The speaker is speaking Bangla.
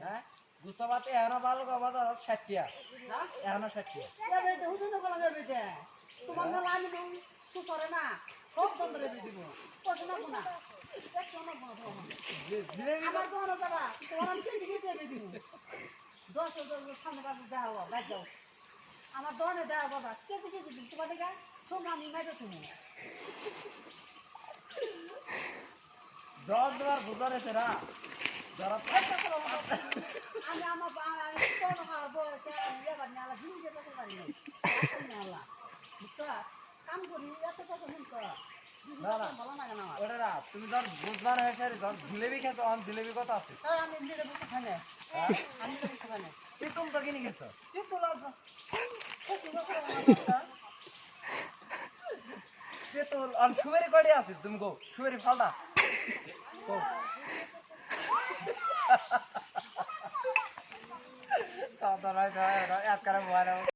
হ্যাঁ? গুস্তাবাতে এখনও ভালো কথা ধরো ষাটটিয়া। হ্যাঁ? এখনও ষাটটিয়া। হুজুর তোমার না লানি নং সুসরে না সব বন্ধ রে দিব। কত না জিলেবি আমার তো না যাবা তোমার দেবে। দশ দশ সামনে কাছে দাও বাদ যাও। আমার দোকানে দাও বাবা কে দিকে দিবি? তোমার দিকে শোন আমি মেরে তুমি। দশ বার বুঝার এসে আমি আমি কোন আমি তুমি ধর বুঝবার হয়েছে ধর জিলেবি খেতে অন জিলেবি কত আছে। এই আমি নিজে খাই না আমি খাই না পিতুল তো কিনে গেছো তুই তো লাভ পিতুল অন সুবেরি কড়ি আছে তুমি গো সুবেরি ফালটা શબ્દ નહીં થયો યાદ કરે મારો